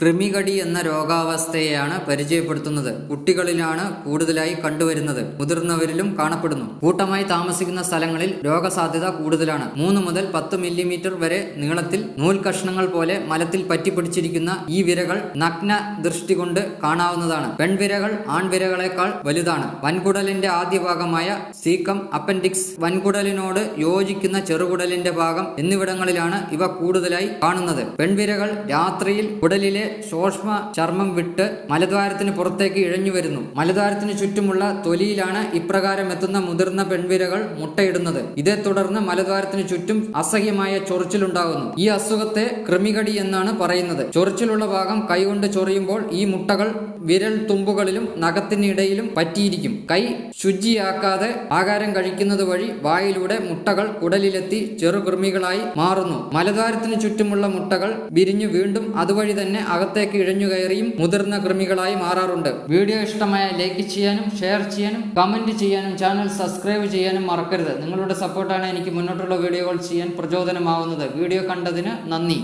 കൃമികടി എന്ന രോഗാവസ്ഥയെയാണ് പരിചയപ്പെടുത്തുന്നത്. കുട്ടികളിലാണ് കൂടുതലായി കണ്ടുവരുന്നത്. മുതിർന്നവരിലും കാണപ്പെടുന്നു. കൂട്ടമായി താമസിക്കുന്ന സ്ഥലങ്ങളിൽ രോഗസാധ്യത കൂടുതലാണ്. മൂന്ന് മുതൽ പത്ത് മില്ലിമീറ്റർ വരെ നീളത്തിൽ നൂൽ കഷ്ണങ്ങൾ പോലെ മലത്തിൽ പറ്റിപ്പിടിച്ചിരിക്കുന്ന ഈ വിരകൾ നഗ്ന ദൃഷ്ടി കൊണ്ട് കാണാവുന്നതാണ്. പെൺവിരകൾ ആൺവിരകളെക്കാൾ വലുതാണ്. വൻകുടലിന്റെ ആദ്യ ഭാഗമായ സീക്കം അപ്പൻഡിക്സ് വൻകുടലിനോട് യോജിക്കുന്ന ചെറുകുടലിന്റെ ഭാഗം എന്നിവിടങ്ങളിലാണ് ഇവ കൂടുതലായി കാണുന്നത്. പെൺവിരകൾ രാത്രിയിൽ കുടലിലെ സൂക്ഷ്മ ചർമ്മം വിട്ട് മലദ്വാരത്തിന് പുറത്തേക്ക് ഇഴഞ്ഞു വരുന്നു. മലദ്വാരത്തിന് ചുറ്റുമുള്ള തൊലിയിലാണ് ഇപ്രകാരം എത്തുന്ന മുതിർന്ന പെൺവിരകൾ മുട്ടയിടുന്നത്. ഇതേ തുടർന്ന് മലദ്വാരത്തിന് ചുറ്റും അസഹ്യമായ ചൊറിച്ചിലുണ്ടാകുന്നു. ഈ അസുഖത്തെ കൃമികടി എന്നാണ് പറയുന്നത്. ചൊറിച്ചിലുള്ള ഭാഗം കൈകൊണ്ട് ചൊറിയുമ്പോൾ ഈ മുട്ടകൾ വിരൽ തുമ്പുകളിലും നഖത്തിനിടയിലും പറ്റിയിരിക്കും. കൈ ശുചിയാക്കാതെ ആഹാരം കഴിക്കുന്നത് വഴി വായിലൂടെ മുട്ടകൾ കുടലിലെത്തി ചെറുകൃമികളായി മാറുന്നു. മലദ്വാരത്തിന് ചുറ്റുമുള്ള മുട്ടകൾ വിരിഞ്ഞു വീണ്ടും അതുവഴി തന്നെ അകത്തേക്ക് ഇഴഞ്ഞു കയറിയും മുതിർന്ന കൃമികളായി മാറാറുണ്ട്. വീഡിയോ ഇഷ്ടമായ ലൈക്ക് ചെയ്യാനും ഷെയർ ചെയ്യാനും കമന്റ് ചെയ്യാനും ചാനൽ സബ്സ്ക്രൈബ് ചെയ്യാനും മറക്കരുത്. നിങ്ങളുടെ സപ്പോർട്ടാണ് എനിക്ക് മുന്നോട്ടുള്ള വീഡിയോകൾ ചെയ്യാൻ പ്രചോദനമാവുന്നത്. വീഡിയോ കണ്ടതിന് നന്ദി.